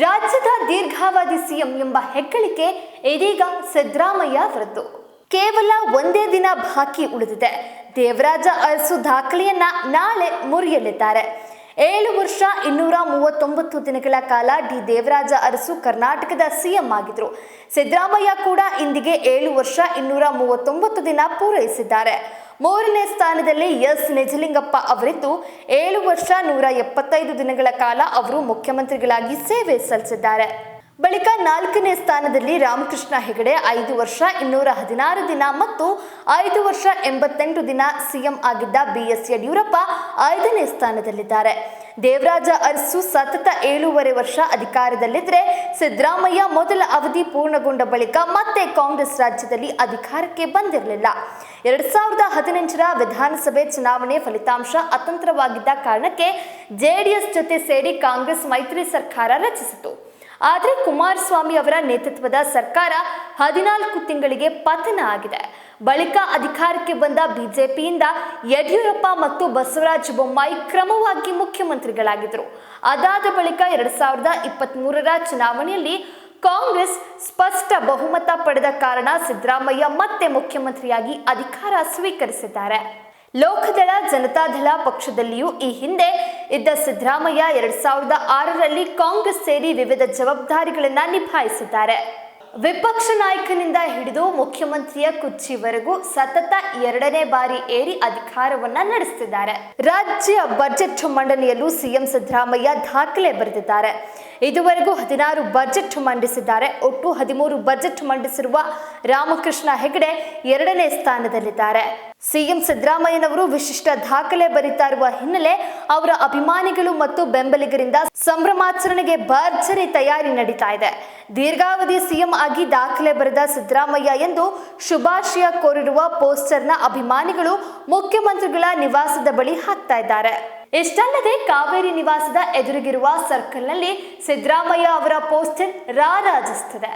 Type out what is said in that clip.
ರಾಜ್ಯದ ದೀರ್ಘಾವಧಿ ಸಿಎಂ ಎಂಬ ಹೆಗ್ಗಳಿಕೆ ಇದೀಗ ಸಿದ್ದರಾಮಯ್ಯ ಅವರದ್ದು ಕೇವಲ ಒಂದೇ ದಿನ ಬಾಕಿ ಉಳಿದಿದೆ. ದೇವರಾಜ ಅರಸು ದಾಖಲೆಯನ್ನ ನಾಳೆ ಮುರಿಯಲಿದ್ದಾರೆ. ಏಳು ವರ್ಷ ಇನ್ನೂರ ಮೂವತ್ತೊಂಬತ್ತು ದಿನಗಳ ಕಾಲ ಡಿ ದೇವರಾಜ ಅರಸು ಕರ್ನಾಟಕದ ಸಿಎಂ ಆಗಿದ್ರು. ಸಿದ್ದರಾಮಯ್ಯ ಕೂಡ ಇಂದಿಗೆ ಏಳು ವರ್ಷ ಇನ್ನೂರ ಮೂವತ್ತೊಂಬತ್ತು ದಿನ ಪೂರೈಸಿದ್ದಾರೆ. ಮೂರನೇ ಸ್ಥಾನದಲ್ಲಿ ಎಸ್ ನಿಜಲಿಂಗಪ್ಪ ಅವರಿದ್ದು ಏಳು ವರ್ಷ ನೂರ ಎಪ್ಪತ್ತೈದು ದಿನಗಳ ಕಾಲ ಅವರು ಮುಖ್ಯಮಂತ್ರಿಗಳಾಗಿ ಸೇವೆ ಸಲ್ಲಿಸಿದ್ದಾರೆ. ಬಳಿಕ ನಾಲ್ಕನೇ ಸ್ಥಾನದಲ್ಲಿ ರಾಮಕೃಷ್ಣ ಹೆಗಡೆ ಐದು ವರ್ಷ ಇನ್ನೂರ ಹದಿನಾರು ದಿನ ಮತ್ತು ಐದು ವರ್ಷ ಎಂಬತ್ತೆಂಟು ದಿನ ಸಿಎಂ ಆಗಿದ್ದ ಬಿಎಸ್ ಯಡಿಯೂರಪ್ಪ ಐದನೇ ಸ್ಥಾನದಲ್ಲಿದ್ದಾರೆ. ದೇವರಾಜ ಅರಸು ಸತತ ಏಳೂವರೆ ವರ್ಷ ಅಧಿಕಾರದಲ್ಲಿದ್ದರೆ ಸಿದ್ದರಾಮಯ್ಯ ಮೊದಲ ಅವಧಿ ಪೂರ್ಣಗೊಂಡ ಬಳಿಕ ಮತ್ತೆ ಕಾಂಗ್ರೆಸ್ ರಾಜ್ಯದಲ್ಲಿ ಅಧಿಕಾರಕ್ಕೆ ಬಂದಿರಲಿಲ್ಲ. ಎರಡ್ ಸಾವಿರದ ಹದಿನೆಂಟರ ವಿಧಾನಸಭೆ ಚುನಾವಣೆ ಫಲಿತಾಂಶ ಅತಂತ್ರವಾಗಿದ್ದ ಕಾರಣಕ್ಕೆ ಜೆಡಿಎಸ್ ಜೊತೆ ಸೇರಿ ಕಾಂಗ್ರೆಸ್ ಮೈತ್ರಿ ಸರ್ಕಾರ ರಚಿಸಿತು. ಆದರೆ ಕುಮಾರಸ್ವಾಮಿ ಅವರ ನೇತೃತ್ವದ ಸರ್ಕಾರ ಹದಿನಾಲ್ಕು ತಿಂಗಳಿಗೆ ಪತನ ಆಗಿದೆ. ಬಳಿಕ ಅಧಿಕಾರಕ್ಕೆ ಬಂದ ಬಿಜೆಪಿಯಿಂದ ಯಡಿಯೂರಪ್ಪ ಮತ್ತು ಬಸವರಾಜ ಬೊಮ್ಮಾಯಿ ಕ್ರಮವಾಗಿ ಮುಖ್ಯಮಂತ್ರಿಗಳಾಗಿದ್ದರು. ಅದಾದ ಬಳಿಕ ಎರಡ್ ಸಾವಿರದ ಇಪ್ಪತ್ತ್ ಮೂರರ ಚುನಾವಣೆಯಲ್ಲಿ ಕಾಂಗ್ರೆಸ್ ಸ್ಪಷ್ಟ ಬಹುಮತ ಪಡೆದ ಕಾರಣ ಸಿದ್ದರಾಮಯ್ಯ ಮತ್ತೆ ಮುಖ್ಯಮಂತ್ರಿಯಾಗಿ ಅಧಿಕಾರ ಸ್ವೀಕರಿಸಿದ್ದಾರೆ. ಲೋಕದಳ ಜನತಾದಳ ಪಕ್ಷದಲ್ಲಿಯೂ ಈ ಹಿಂದೆ ಇದ್ದ ಸಿದ್ದರಾಮಯ್ಯ ಎರಡ್ ಸಾವಿರದ ಆರರಲ್ಲಿ ಕಾಂಗ್ರೆಸ್ ಸೇರಿ ವಿವಿಧ ಜವಾಬ್ದಾರಿಗಳನ್ನ ನಿಭಾಯಿಸಿದ್ದಾರೆ. ವಿಪಕ್ಷ ನಾಯಕನಿಂದ ಹಿಡಿದು ಮುಖ್ಯಮಂತ್ರಿಯ ಕುರ್ಚಿವರೆಗೂ ಸತತ ಎರಡನೇ ಬಾರಿ ಏರಿ ಅಧಿಕಾರವನ್ನ ನಡೆಸುತ್ತಿದ್ದಾರೆ ರಾಜ್ಯ ಬಜೆಟ್ ಮಂಡನೆಯಲ್ಲೂ ಸಿಎಂ ಸಿದ್ದರಾಮಯ್ಯ ದಾಖಲೆ ಬರೆದಿದ್ದಾರೆ. ಇದುವರೆಗೂ ಹದಿನಾರು ಬಜೆಟ್ ಮಂಡಿಸಿದ್ದಾರೆ. ಒಟ್ಟು ಹದಿಮೂರು ಬಜೆಟ್ ಮಂಡಿಸಿರುವ ರಾಮಕೃಷ್ಣ ಹೆಗಡೆ ಎರಡನೇ ಸ್ಥಾನದಲ್ಲಿದ್ದಾರೆ. ಸಿಎಂ ಸಿದ್ದರಾಮಯ್ಯನವರು ವಿಶಿಷ್ಟ ದಾಖಲೆ ಬರಿತಾ ಇರುವ ಹಿನ್ನೆಲೆ ಅವರ ಅಭಿಮಾನಿಗಳು ಮತ್ತು ಬೆಂಬಲಿಗರಿಂದ ಸಂಭ್ರಮಾಚರಣೆಗೆ ಭರ್ಜರಿ ತಯಾರಿ ನಡೀತಾ ಇದೆ. ದೀರ್ಘಾವಧಿ ಸಿಎಂ ಆಗಿ ದಾಖಲೆ ಬರೆದ ಸಿದ್ದರಾಮಯ್ಯ ಎಂದು ಶುಭಾಶಯ ಕೋರಿರುವ ಪೋಸ್ಟರ್ನ ಅಭಿಮಾನಿಗಳು ಮುಖ್ಯಮಂತ್ರಿಗಳ ನಿವಾಸದ ಬಳಿ ಹಾಕ್ತಾ ಇದ್ದಾರೆ. ಇಷ್ಟಲ್ಲದೆ ಕಾವೇರಿ ನಿವಾಸದ ಎದುರಿಗಿರುವ ಸರ್ಕಲ್ನಲ್ಲಿ ಸಿದ್ದರಾಮಯ್ಯ ಅವರ ಪೋಸ್ಟರ್ ರಾರಾಜಿಸುತ್ತದೆ